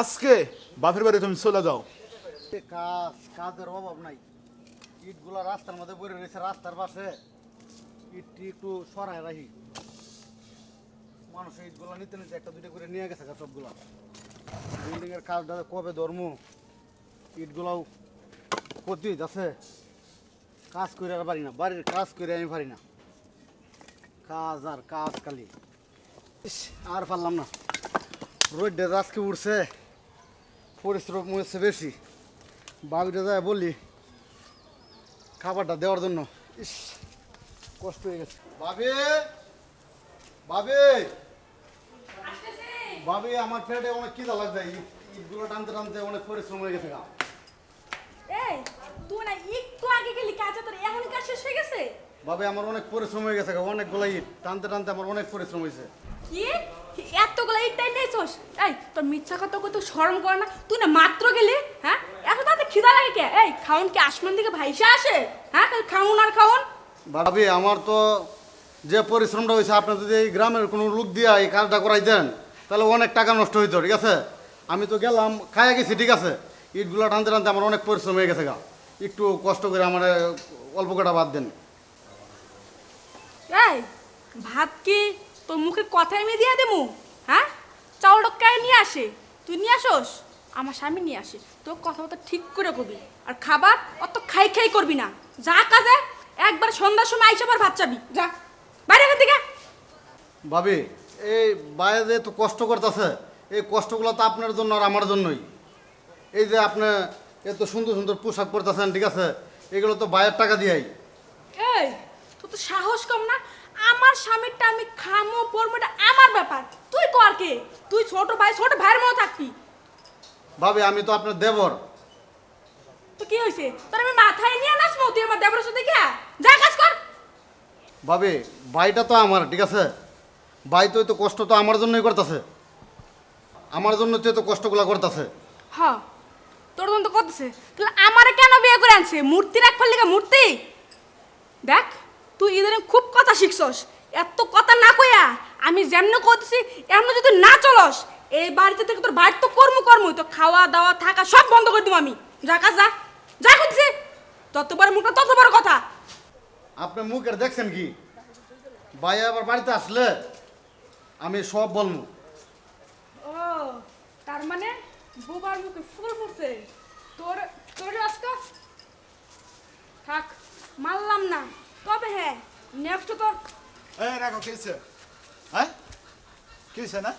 আজকে বাপের বাড়ি তুমি চলে যাও। কাজ, কাজের অভাব নাই। ইটগুলা রাস্তার মধ্যে পড়ে রয়েছে, রাস্তার পাশে ইটটি একটু সরাই রাখি। মানুষ ইটগুলা নিতে নিতে একটা দুটো করে নিয়ে গেছে সবগুলা। বিল্ডিং এর কাজটা কবে ধর্ম? ইটগুলাও ক্ষতি আছে কাজ করে আর পারি না, বাড়ির কাজ করে আমি পারি না। কাজ আর কাজ খালি। আর পারলাম না। রোডটা আজকে উঠছে পরিশ্রম হয়েছে বেশি। বাবিটা যায় বলি খাবারটা দেওয়ার জন্য। ইস কষ্ট হয়ে গেছে। বাবে বাবে। বাবে আমার পেটে অনেক খিদা লাগছে। ইট- ইটগুলো টানতে টানতে অনেক পরিশ্রম হয়ে গেছে গা। এই তুই না একটু আগে গেলি কাজে তোর এখন কাজ শেষ হয়ে গেছে? ভাবি আমার অনেক পরিশ্রম হয়ে গেছে গা অনেকগুলো ইট টানতে টানতে আমার অনেক পরিশ্রম হয়েছে। কি? নেছস এই তোর মিথ্যা কথা কত শরম করে না। তুই না মাত্র গেলি হ্যাঁ? এত তাতে খিদা লাগে কে? এই খাউন কি? আসমান থেকে ভাইসা আসে হ্যাঁ? খালি খাউন আর খাউন ভাবি আমার তো যে পরিশ্রমটা হয়েছে আপনি যদি এই গ্রামের কোনো লোক দিয়া এই কাজটা করাই দেন তাহলে অনেক টাকা নষ্ট হইতো ঠিক আছে? আমি তো গেলাম খাইয়া গেছি ঠিক আছে? ইটগুলো টানতে টানতে আমার অনেক পরিশ্রম হয়ে গেছে গা। একটু কষ্ট করে আমার অল্প কটা বাদ দেন। এই ভাত কি তোর মুখে কথাই আমি দিয়ে দেবো? হ্যাঁ চাউলটা কে নিয়ে আসে। তুই নিয়ে আসোস? আমার স্বামী নিয়ে আসে। তোর কথাবার্তা ঠিক করে কবি। আর খাবার অত খাই খাই করবি না। যা কাজে একবার সন্ধ্যার সময় আইসা আবার ভাত চাবি। যা। বাইরে এখান থেকে। ভাবি এই বাইরে যে এত কষ্ট করতেছে এই কষ্টগুলো তো আপনার জন্য আর আমার জন্যই। এই যে আপনি এত সুন্দর সুন্দর পোশাক পরতেছেন ঠিক আছে? এগুলো তো বাইরের টাকা দিয়াই। এই তোর তো সাহস কম না? আমার স্বামীরটা আমি খামো পরবো এটা আমার ব্যাপার। তুই কর কে? তুই ছোট ভাই ছোট ভাইয়ের মতো থাকবি। ভাবি আমি তো আপনার দেবর। তো কি হয়েছে? তোর আমি মাথায় নিয়ে নাচবো তুই আমার দেবরের সাথে গিয়া? যা কাজ কর। ভাবি ভাইটা তো আমার ঠিক আছে? ভাই তো তো কষ্ট তো আমার জন্যই করতেছে। আমার জন্য তো এত কষ্টগুলো করতেছে। হ তোর জন্য তো করতেছে। তাহলে আমারে কেন বিয়ে করে আনছে? মূর্তি রাখবার লিগা মূর্তি? দেখ। তুই ইদানিং খুব কথা শিখছস। এত কথা না কইয়া আমি যেমন করতেছি এমন যদি না চলস এই বাড়িতে থেকে তোর বাড়ির তো কর্ম কর্ম তো খাওয়া দাওয়া থাকা সব বন্ধ করে দিব আমি। যা কাজ যা যা করতেছি। তত বড় মুখটা তত বড় কথা। আপনি মুখ মুখের দেখছেন কি? ভাই আবার বাড়িতে আসলে আমি সব বলব ও তার মানে বুবার মুখে ফুল ফুটছে। তোর তোর আজকে? থাক মানলাম না। তবে হ্যাঁ নেক্সট তোর এই রাখো কি হয়েছে? হ্যাঁ? কি হয়েছে না?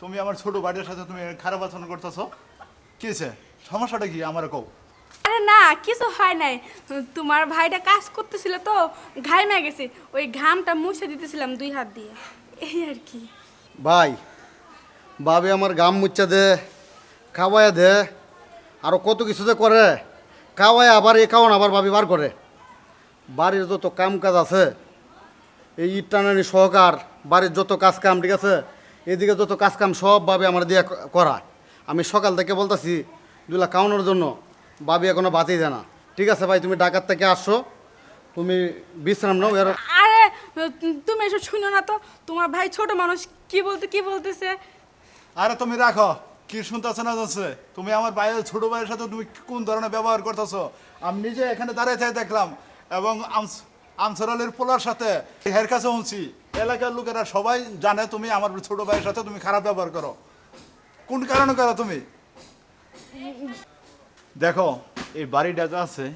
তুমি আমার ছোট বাড়ির সাথে তুমি খারাপ আচরণ করতেছো? কি হয়েছে? সমস্যাটা কি? আমার কও। আরে না কিছু হয় নাই। তোমার ভাইটা কাজ করতেছিল তো ঘাইমে গেছে। ওই ঘামটা মুছে দিতেছিলাম দুই হাত দিয়ে। এই আর কি। ভাই বাবে আমার গাম মুচ্চা দে খাওয়াইয়া দে। আরও কত কিছু যে করে খাওয়ায় আবার এ খাওয়ান আবার ভাবি বার করে। বাড়ির যত কাম কাজ আছে এই ইট টানানি সহকার বাড়ির যত কাজ কাম ঠিক আছে? এদিকে যত কাজ কাম সব ভাবে আমার দিয়ে করা। আমি সকাল থেকে বলতেছি দুলা কাউনের জন্য ভাবি এখনও বাঁচেই দেয় না। ঠিক আছে ভাই তুমি ডাকাত থেকে আসো। তুমি বিশ্রাম নাও এর আরে তুমি এসব শুনো না তো। তোমার ভাই ছোট মানুষ কি বলতে কি বলতেছে? আরে তুমি রাখো কি শুনতেছো না যাচ্ছে? তুমি আমার ভাইয়ের ছোট ভাইয়ের সাথে তুমি কোন ধরনের ব্যবহার করতেছো? আমি নিজে এখানে দাঁড়িয়ে থেকে দেখলাম। এবং আমস- আমসরালের পোলার সাথে হের কাছে উঁচি এলাকার লোকেরা সবাই জানে তুমি আমার ছোট ভাইয়ের সাথে তুমি খারাপ ব্যবহার করো। কোন কারণে করো তুমি? দেখো, এই বাড়িটা যা আছে,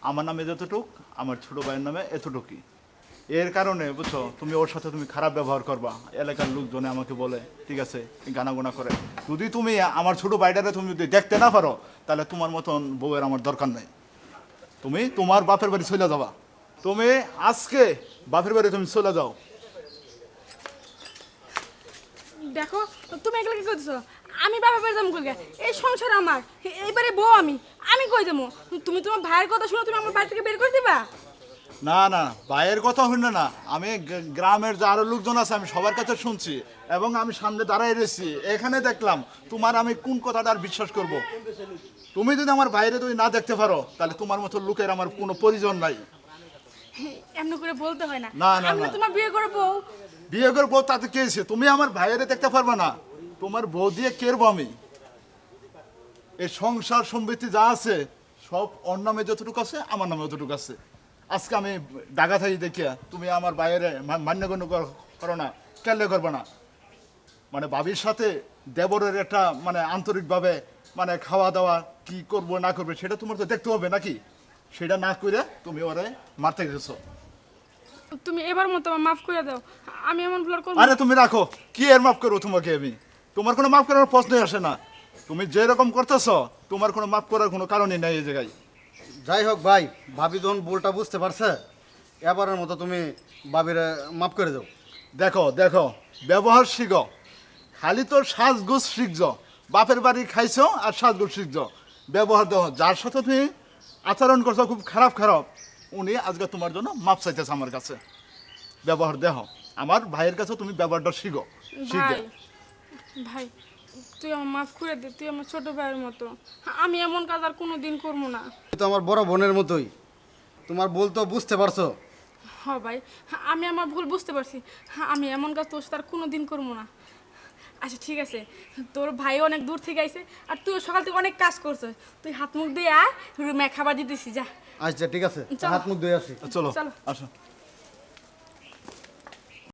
আমার নামে যতটুক, আমার ছোট ভাইয়ের নামে এতটুকুই। এর কারণে, বুঝছ, তুমি ওর সাথে তুমি খারাপ ব্যবহার করবা। এলাকার লোকজনে আমাকে বলে, ঠিক আছে, গানাগুনা করে। যদি তুমি আমার ছোট ভাইটারে তুমি যদি দেখতে না পারো, তাহলে তোমার মতন বউয়ের আমার দরকার নেই। তুমি তোমার বাপের বাড়ি চলে যাবা। তুমি আজকে বাপের বাড়ি তুমি চলে যাও। দেখো তুমি এগুলো কি করতেছো? আমি বাবা বাড়ি যাব কই এই সংসার আমার। এইবারে বউ আমি আমি কই যাব? তুমি তোমার ভাইয়ের কথা শুনে তুমি আমার বাড়ি থেকে বের করে দিবা? না না ভাইয়ের কথা হইল না। আমি গ্রামের যে আরও লোকজন আছে আমি সবার কাছে শুনছি এবং আমি সামনে দাঁড়াই রয়েছি। এখানে দেখলাম তোমার আমি কোন কথাটা আর বিশ্বাস করব? তুমি যদি আমার বাইরে তুমি না দেখতে পারো তাহলে তোমার মতো লোকের আমার কোনো পরিজন নাই। এমনি করে বলতে হয় না। না, না, আমি তোমার বিয়ে করব। বিয়ে করে বউ তাতে কে হয়েছে? তুমি আমার ভাইয়েরে দেখতে পারবে না। তোমার বউ দিয়ে কেরবো আমি? এই সংসার সম্পত্তি যা আছে সব ওর নামে যতটুকু আছে আমার নামে যতটুকু আছে। আজকে আমি ডাকা থাকি দেখিয়া তুমি আমার বাইরে মান্যগণ্য কর- না কেলে করবে না? মানে বাবির সাথে দেবরের একটা মানে আন্তরিকভাবে মানে খাওয়া দাওয়া কি করব না করবে সেটা তোমার তো দেখতে হবে নাকি? সেটা না করে তুমি ওরে মারতে গেছো। তুমি এবার মতো মাফ করে দাও আমি এমন ভুল আর করব আরে তুমি রাখো কি এর মাফ করব তোমাকে আমি? তোমার কোনো মাফ করার প্রশ্নই আসে না। তুমি যে রকম করতেছ তোমার কোনো মাফ করার কোনো কারণই নেই এই জায়গায়। যাই হোক ভাই, ভাবি যখন বলটা বুঝতে পারছে, এবারের মতো তুমি ভাবির মাফ করে দাও। দেখো দেখো, ব্যবহার শিখো। খালি তোর সাজগোজ শিখছ। বাপের বাড়ি খাইছো আর সাজগোজ শিখছ। ব্যবহার দেখো, যার সাথে তুমি আচরণ করছ খুব খারাপ খারাপ, উনি আজকে তোমার জন্য মাপ চাইতেছে আমার কাছে। ব্যবহার দেখো, আমার ভাইয়ের কাছে তুমি ব্যবহারটা শিখো। শিখে ভাই তুই আমার মাফ করে দে তুই আমার ছোট ভাইয়ের মতো। আমি এমন কাজ আর কোনো দিন করব না। তো আমার বড় বোনের মতোই। তোমার ভুল তো বুঝতে পারছ। হ ভাই আমি আমার ভুল বুঝতে পারছি। আমি এমন কাজ তোর সাথে আর কোনো দিন করব না। আচ্ছা ঠিক আছে। তোর ভাই অনেক দূর থেকে আইছে আর তুই সকাল থেকে অনেক কাজ করছিস তুই হাত মুখ দিয়ে আয় রুমে খাবার দিতেছি যা। আচ্ছা ঠিক আছে। চলো। হাত মুখ ধুয়ে আসি। চলো চলো। আসো।